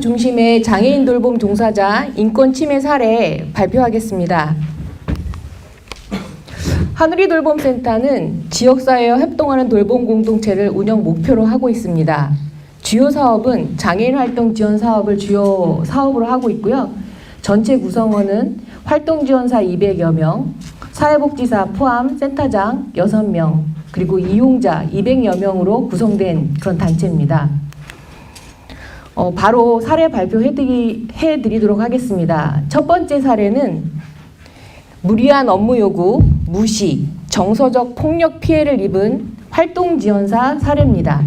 중심의 장애인 돌봄 종사자 인권 침해 사례 발표하겠습니다. 하누리 돌봄센터는 지역사회와 협동하는 돌봄 공동체를 운영 목표로 하고 있습니다. 주요 사업은 장애인 활동 지원 사업을 주요 사업으로 하고 있고요. 전체 구성원은 활동 지원사 200여 명, 사회복지사 포함 센터장 6명, 그리고 이용자 200여 명으로 구성된 그런 단체입니다. 어, 바로 사례 발표해드리, 해드리도록 하겠습니다. 첫 번째 사례는 무리한 업무 요구, 무시, 정서적 폭력 피해를 입은 활동 지원사 사례입니다.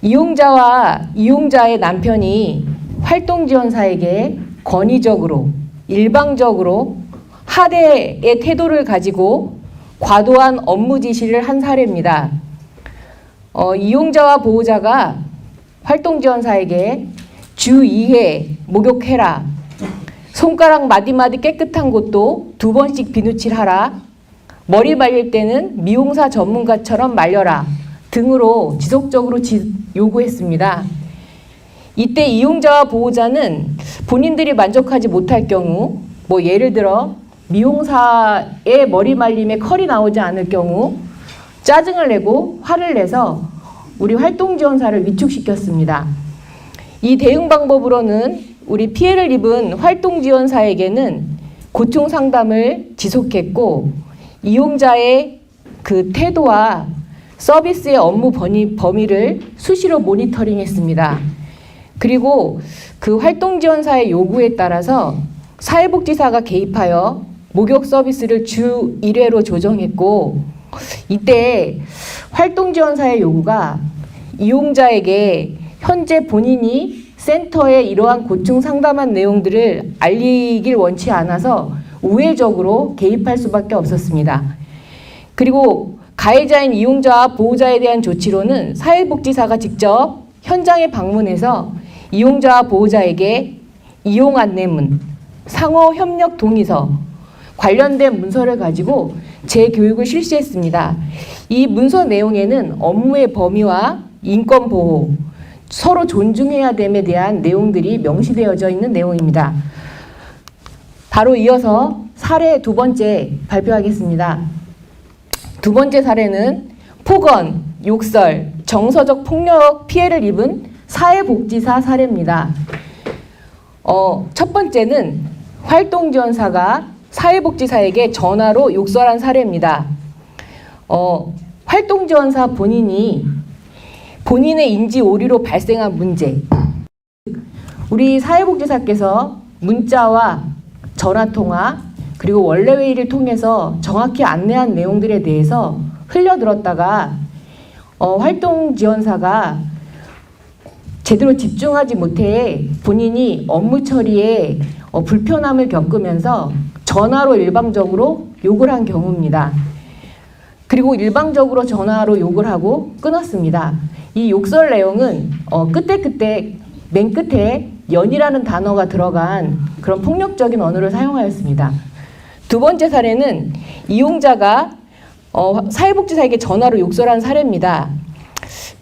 이용자와 이용자의 남편이 활동 지원사에게 권위적으로 일방적으로 하대의 태도를 가지고 과도한 업무 지시를 한 사례입니다. 어, 이용자와 보호자가 활동 지원사에게 주 2회 목욕해라. 손가락 마디마디 깨끗한 곳도 두 번씩 비누칠하라. 머리 말릴 때는 미용사 전문가처럼 말려라. 등으로 지속적으로 지, 요구했습니다. 이때 이용자와 보호자는 본인들이 만족하지 못할 경우, 뭐 예를 들어 미용사의 머리 말림에 컬이 나오지 않을 경우 짜증을 내고 화를 내서 우리 활동 지원사를 위축시켰습니다. 이 대응 방법으로는 우리 피해를 입은 활동 지원사에게는 고충 상담을 지속했고 이용자의 그 태도와 서비스의 업무 범위, 범위를 수시로 모니터링했습니다. 그리고 그 활동 지원사의 요구에 따라서 사회복지사가 개입하여 목욕 서비스를 주 1회로 조정했고 이때 활동 지원사의 요구가 이용자에게 현재 본인이 센터에 이러한 고충 상담한 내용들을 알리길 원치 않아서 우회적으로 개입할 수밖에 없었습니다. 그리고 가해자인 이용자와 보호자에 대한 조치로는 사회복지사가 직접 현장에 방문해서 이용자와 보호자에게 이용 안내문, 상호 협력 동의서, 관련된 문서를 가지고 재교육을 실시했습니다. 이 문서 내용에는 업무의 범위와 인권 보호, 서로 존중해야 됨에 대한 내용들이 명시되어져 있는 내용입니다. 바로 이어서 사례 두 번째 발표하겠습니다. 두 번째 사례는 폭언, 욕설, 정서적 폭력 피해를 입은 사회복지사 사례입니다. 어, 첫 번째는 활동지원사가 사회복지사에게 전화로 욕설한 사례입니다. 어, 활동지원사 본인이 본인의 인지 오류로 발생한 문제. 우리 사회복지사께서 문자와 전화통화 그리고 원래 회의를 통해서 정확히 안내한 내용들에 대해서 흘려들었다가 어, 활동 지원사가 제대로 집중하지 못해 본인이 업무 처리에 어, 불편함을 겪으면서 전화로 일방적으로 욕을 한 경우입니다. 그리고 일방적으로 전화로 욕을 하고 끊었습니다. 이 욕설 내용은 어, 그때 그때 맨 끝에 연이라는 단어가 들어간 그런 폭력적인 언어를 사용하였습니다. 두 번째 사례는 이용자가 어, 사회복지사에게 전화로 욕설한 사례입니다.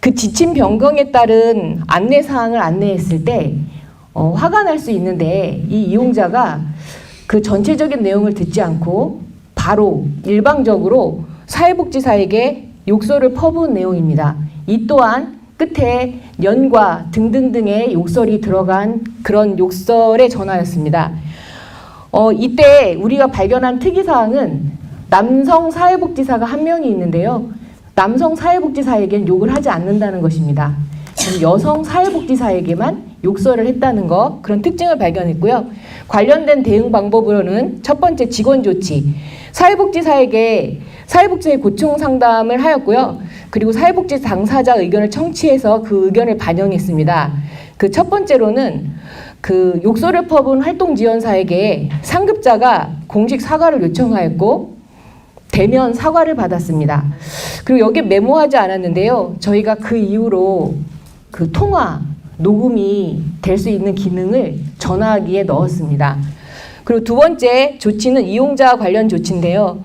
그 지침 변경에 따른 안내 사항을 안내했을 때 어, 화가 날 수 있는데 이 이용자가 그 전체적인 내용을 듣지 않고 바로 일방적으로 사회복지사에게 욕설을 퍼부은 내용입니다. 이 또한 끝에 연과 등등등의 욕설이 들어간 그런 욕설의 전화였습니다. 어, 이때 우리가 발견한 특이사항은 남성 사회복지사가 한 명이 있는데요. 남성 사회복지사에게는 욕을 하지 않는다는 것입니다. 여성 사회복지사에게만 욕설을 했다는 것 그런 특징을 발견했고요. 관련된 대응 방법으로는 첫 번째 직원 조치, 사회복지사에게 사회복지의 고충 상담을 하였고요. 그리고 사회복지 당사자 의견을 청취해서 그 의견을 반영했습니다. 그 첫 번째로는 그 욕설을 퍼본 활동 지원사에게 상급자가 공식 사과를 요청하였고 대면 사과를 받았습니다. 그리고 여기에 메모하지 않았는데요. 저희가 그 이후로 그 통화 녹음이 될 수 있는 기능을 전화기에 넣었습니다. 그리고 두 번째 조치는 이용자 관련 조치인데요.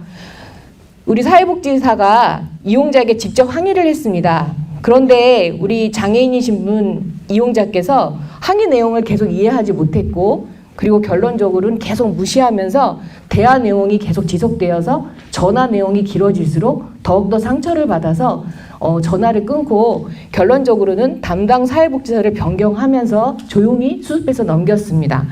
우리 사회복지사가 이용자에게 직접 항의를 했습니다. 그런데 우리 장애인이신 분 이용자께서 항의 내용을 계속 이해하지 못했고 그리고 결론적으로는 계속 무시하면서 대화 내용이 계속 지속되어서 전화 내용이 길어질수록 더욱더 상처를 받아서 어, 전화를 끊고 결론적으로는 담당 사회복지사를 변경하면서 조용히 수습해서 넘겼습니다.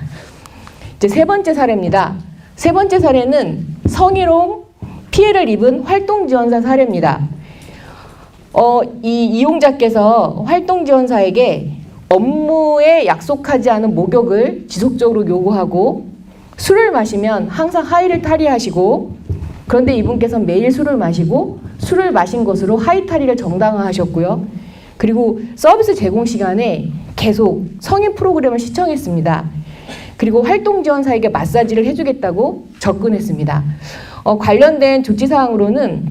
이제 세 번째 사례입니다. 세 번째 사례는 성희롱 피해를 입은 활동 지원사 사례입니다. 어, 이 이용자께서 활동 지원사에게 업무에 약속하지 않은 목욕을 지속적으로 요구하고 술을 마시면 항상 하이를 탈의하시고 그런데 이분께서 매일 술을 마시고 술을 마신 것으로 하이 탈의를 정당화하셨고요. 그리고 서비스 제공 시간에 계속 성인 프로그램을 시청했습니다. 그리고 활동 지원사에게 마사지를 해주겠다고 접근했습니다. 어, 관련된 조치 사항으로는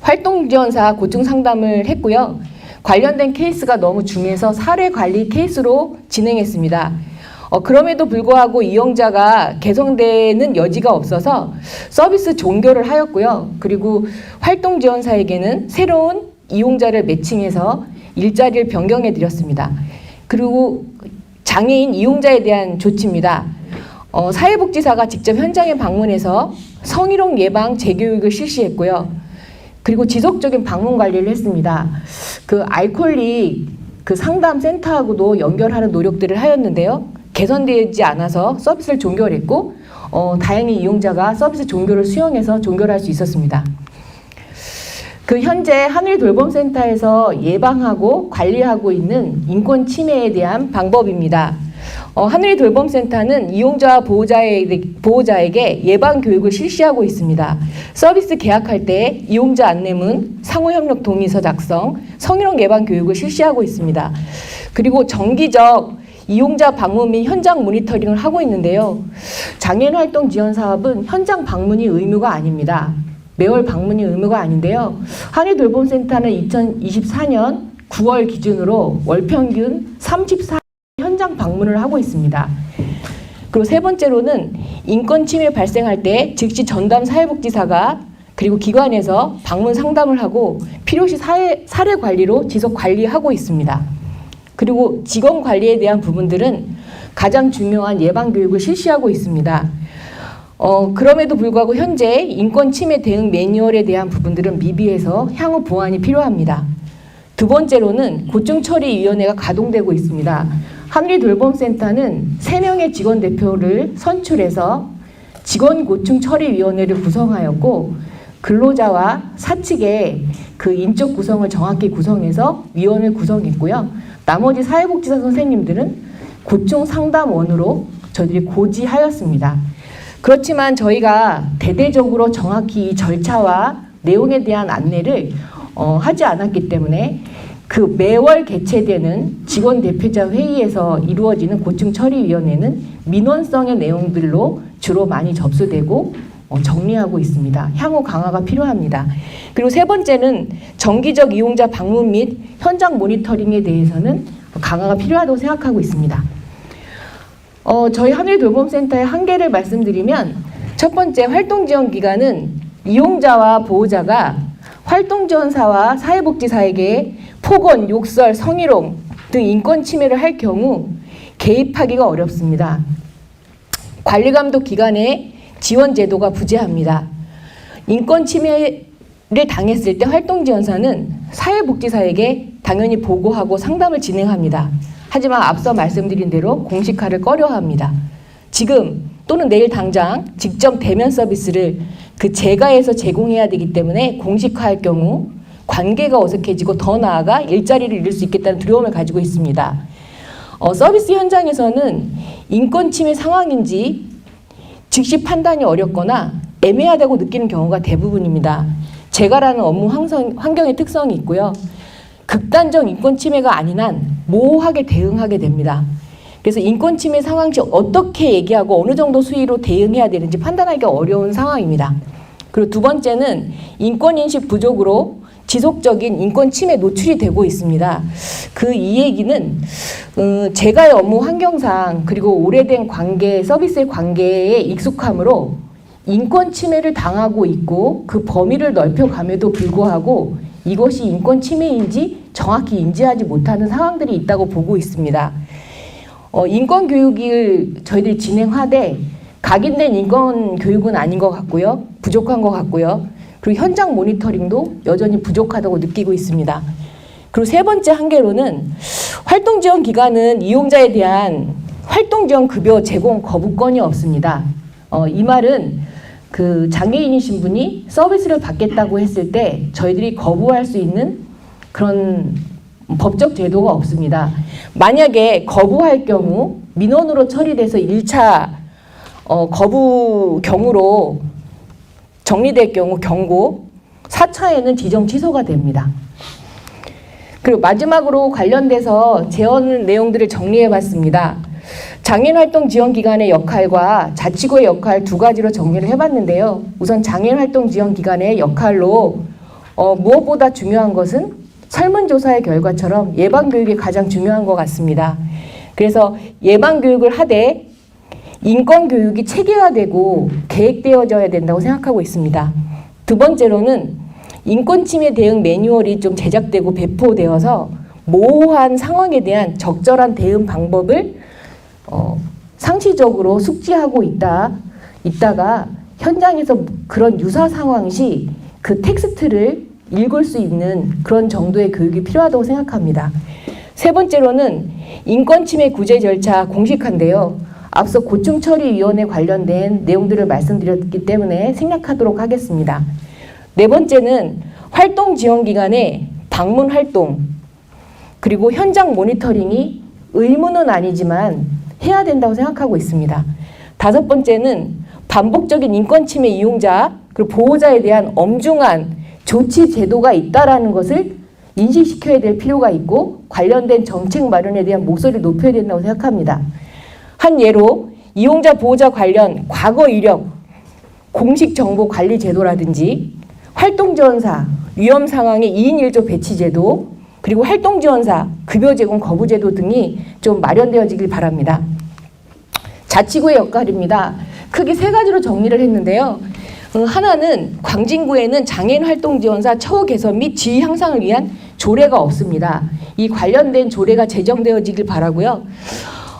활동 지원사 고충 상담을 했고요. 관련된 케이스가 너무 중해서 사례 관리 케이스로 진행했습니다. 어, 그럼에도 불구하고 이용자가 개선되는 여지가 없어서 서비스 종결을 하였고요. 그리고 활동 지원사에게는 새로운 이용자를 매칭해서 일자리를 변경해 드렸습니다. 그리고 장애인 이용자에 대한 조치입니다. 어, 사회복지사가 직접 현장에 방문해서 성희롱 예방 재교육을 실시했고요. 그리고 지속적인 방문 관리를 했습니다. 그 알콜릭 그 상담 센터하고도 연결하는 노력들을 하였는데요. 개선되지 않아서 서비스를 종결했고 어, 다행히 이용자가 서비스 종결을 수용해서 종결할 수 있었습니다. 그 현재 하늘 돌봄센터에서 예방하고 관리하고 있는 인권 침해에 대한 방법입니다. 어, 하늘 돌봄센터는 이용자와 보호자에, 보호자에게 예방 교육을 실시하고 있습니다. 서비스 계약할 때 이용자 안내문, 상호협력 동의서 작성, 성희롱 예방 교육을 실시하고 있습니다. 그리고 정기적 이용자 방문 및 현장 모니터링을 하고 있는데요. 장애인 활동 지원 사업은 현장 방문이 의무가 아닙니다. 매월 방문이 의무가 아닌데요. 한일 돌봄센터는 2024년 9월 기준으로 월 평균 34 현장 방문을 하고 있습니다. 그리고 세 번째로는 인권 침해 발생할 때 즉시 전담 사회복지사가 그리고 기관에서 방문 상담을 하고 필요시 사회, 사례 관리로 지속 관리하고 있습니다. 그리고 직원 관리에 대한 부분들은 가장 중요한 예방 교육을 실시하고 있습니다. 어, 그럼에도 불구하고 현재 인권 침해 대응 매뉴얼에 대한 부분들은 미비해서 향후 보완이 필요합니다. 두 번째로는 고충 처리 위원회가 가동되고 있습니다. 한일돌봄 센터는 3명의 직원 대표를 선출해서 직원 고충 처리 위원회를 구성하였고 근로자와 사측의 그 인적 구성을 정확히 구성해서 위원을 구성했고요. 나머지 사회복지사 선생님들은 고충 상담원으로 저희들이 고지하였습니다. 그렇지만 저희가 대대적으로 정확히 이 절차와 내용에 대한 안내를 어, 하지 않았기 때문에 그 매월 개최되는 직원 대표자 회의에서 이루어지는 고충 처리 위원회는 민원성의 내용들로 주로 많이 접수되고 어, 정리하고 있습니다. 향후 강화가 필요합니다. 그리고 세 번째는 정기적 이용자 방문 및 현장 모니터링에 대해서는 강화가 필요하다고 생각하고 있습니다. 어, 저희 하늘돌봄센터의 한계를 말씀드리면 첫 번째 활동 지원 기관은 이용자와 보호자가 활동 지원사와 사회복지사에게 폭언, 욕설, 성희롱 등 인권 침해를 할 경우 개입하기가 어렵습니다. 관리 감독 기관의 지원 제도가 부재합니다. 인권 침해를 당했을 때 활동 지원사는 사회복지사에게 당연히 보고하고 상담을 진행합니다. 하지만 앞서 말씀드린 대로 공식화를 꺼려합니다. 지금 또는 내일 당장 직접 대면 서비스를 그 재가에서 제공해야 되기 때문에 공식화할 경우 관계가 어색해지고 더 나아가 일자리를 잃을 수 있겠다는 두려움을 가지고 있습니다. 어, 서비스 현장에서는 인권 침해 상황인지 즉시 판단이 어렵거나 애매하다고 느끼는 경우가 대부분입니다. 재가라는 업무 환경, 환경의 특성이 있고요. 극단적 인권 침해가 아닌 한 모호하게 대응하게 됩니다. 그래서 인권 침해 상황 시 어떻게 얘기하고 어느 정도 수위로 대응해야 되는지 판단하기가 어려운 상황입니다. 그리고 두 번째는 인권 인식 부족으로 지속적인 인권 침해 노출이 되고 있습니다. 그 이 얘기는 어, 제가의 업무 환경상 그리고 오래된 관계 서비스의 관계에 익숙함으로 인권 침해를 당하고 있고 그 범위를 넓혀감에도 불구하고 이것이 인권 침해인지 정확히 인지하지 못하는 상황들이 있다고 보고 있습니다. 어, 인권 교육을 저희들이 진행하되 각인된 인권 교육은 아닌 것 같고요. 부족한 것 같고요. 그리고 현장 모니터링도 여전히 부족하다고 느끼고 있습니다. 그리고 세 번째 한계로는 활동 지원 기관은 이용자에 대한 활동 지원 급여 제공 거부권이 없습니다. 어, 이 말은 그 장애인이신 분이 서비스를 받겠다고 했을 때 저희들이 거부할 수 있는 그런 법적 제도가 없습니다. 만약에 거부할 경우 민원으로 처리돼서 1차 어, 거부 경우로 정리될 경우 경고, 4차에는 지정 취소가 됩니다. 그리고 마지막으로 관련돼서 제언 내용들을 정리해 봤습니다. 장애인 활동 지원 기관의 역할과 자치구의 역할 두 가지로 정리를 해봤는데요. 우선 장애인 활동 지원 기관의 역할로 어, 무엇보다 중요한 것은 설문조사의 결과처럼 예방 교육이 가장 중요한 것 같습니다. 그래서 예방 교육을 하되 인권 교육이 체계화되고 계획되어져야 된다고 생각하고 있습니다. 두 번째로는 인권 침해 대응 매뉴얼이 좀 제작되고 배포되어서 모호한 상황에 대한 적절한 대응 방법을 어, 상시적으로 숙지하고 있다 있다가 현장에서 그런 유사 상황 시 그 텍스트를 읽을 수 있는 그런 정도의 교육이 필요하다고 생각합니다. 세 번째로는 인권 침해 구제 절차 공식화인데요. 앞서 고충 처리 위원회 관련된 내용들을 말씀드렸기 때문에 생략하도록 하겠습니다. 네 번째는 활동 지원 기관의 방문 활동 그리고 현장 모니터링이 의무는 아니지만 해야 된다고 생각하고 있습니다. 다섯 번째는 반복적인 인권 침해 이용자 그리고 보호자에 대한 엄중한 조치 제도가 있다라는 것을 인식시켜야 될 필요가 있고 관련된 정책 마련에 대한 목소리를 높여야 된다고 생각합니다. 한 예로 이용자 보호자 관련 과거 이력 공식 정보 관리 제도라든지 활동 지원사 위험 상황의 2인 1조 배치 제도 그리고 활동 지원사 급여 제공 거부 제도 등이 좀 마련되어지길 바랍니다. 자치구의 역할입니다. 크게 세 가지로 정리를 했는데요. 어, 하나는 광진구에는 장애인 활동 지원사 처우 개선 및 지위 향상을 위한 조례가 없습니다. 이 관련된 조례가 제정되어지길 바라고요.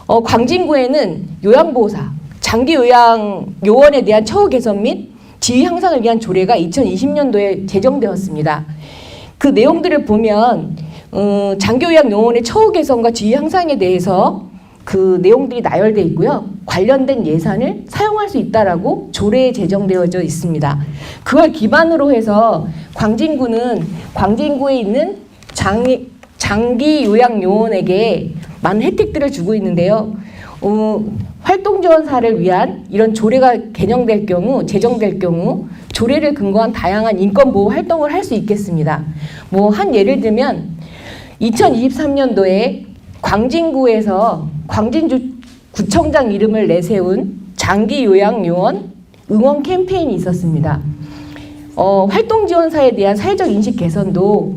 어, 광진구에는 요양보호사, 장기 요양 요원에 대한 처우 개선 및 지위 향상을 위한 조례가 2020년도에 제정되었습니다. 그 내용들을 보면 어, 장기 요양 요원의 처우 개선과 지위 향상에 대해서 그 내용들이 나열돼 있고요. 관련된 예산을 사용할 수 있다라고 조례에 제정되어져 있습니다. 그걸 기반으로 해서 광진구는 광진구에 있는 장기, 장기 요양 요원에게 많은 혜택들을 주고 있는데요. 어, 활동 지원사를 위한 이런 조례가 개정될 경우, 제정될 경우 조례를 근거한 다양한 인권 보호 활동을 할 수 있겠습니다. 뭐 한 예를 들면 2023년도에 광진구에서 광진주 구청장 이름을 내세운 장기 요양 요원 응원 캠페인이 있었습니다. 어, 활동 지원사에 대한 사회적 인식 개선도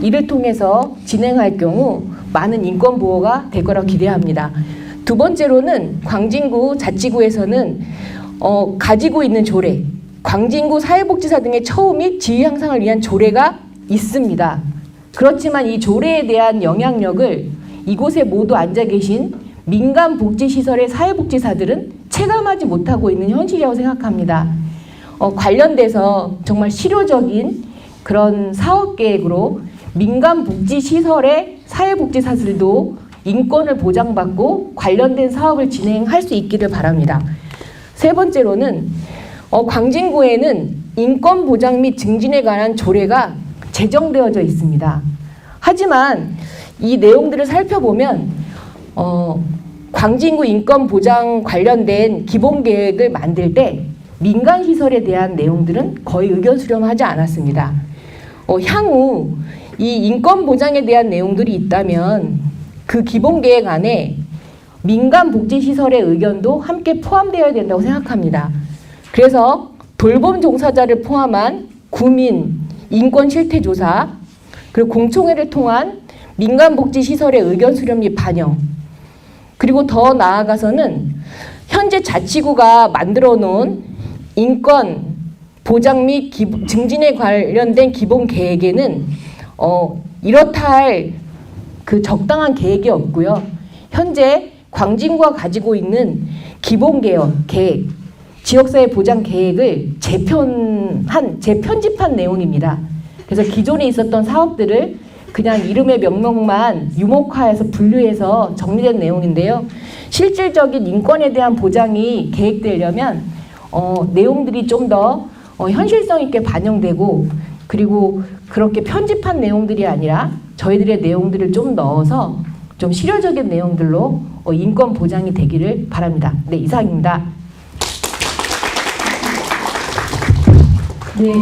이를 통해서 진행할 경우 많은 인권 보호가 될 거라고 기대합니다. 두 번째로는 광진구 자치구에서는 어, 가지고 있는 조례, 광진구 사회복지사 등의 처우 및 지위 향상을 위한 조례가 있습니다. 그렇지만 이 조례에 대한 영향력을 이곳에 모두 앉아 계신 민간 복지 시설의 사회복지사들은 체감하지 못하고 있는 현실이라고 생각합니다. 어, 관련돼서 정말 실효적인 그런 사업 계획으로 민간 복지 시설의 사회복지사들도 인권을 보장받고 관련된 사업을 진행할 수 있기를 바랍니다. 세 번째로는 어, 광진구에는 인권 보장 및 증진에 관한 조례가 제정되어져 있습니다. 하지만 이 내용들을 살펴보면 어, 광진구 인권 보장 관련된 기본 계획을 만들 때 민간 시설에 대한 내용들은 거의 의견 수렴하지 않았습니다. 어, 향후 이 인권 보장에 대한 내용들이 있다면 그 기본 계획 안에 민간 복지 시설의 의견도 함께 포함되어야 된다고 생각합니다. 그래서 돌봄 종사자를 포함한 구민 인권 실태 조사 그리고 공청회를 통한 민간 복지 시설의 의견 수렴 및 반영 그리고 더 나아가서는 현재 자치구가 만들어 놓은 인권 보장 및 기, 증진에 관련된 기본 계획에는 어, 이렇다 할 그 적당한 계획이 없고요. 현재 광진구가 가지고 있는 기본 개혁 계획, 지역사회 보장 계획을 재편한 재편집한 내용입니다. 그래서 기존에 있었던 사업들을 그냥 이름의 명명만 유목화해서 분류해서 정리된 내용인데요. 실질적인 인권에 대한 보장이 계획되려면 어, 내용들이 좀더 어, 현실성 있게 반영되고 그리고 그렇게 편집한 내용들이 아니라 저희들의 내용들을 좀 넣어서 좀 실효적인 내용들로 어, 인권 보장이 되기를 바랍니다. 네, 이상입니다. 네,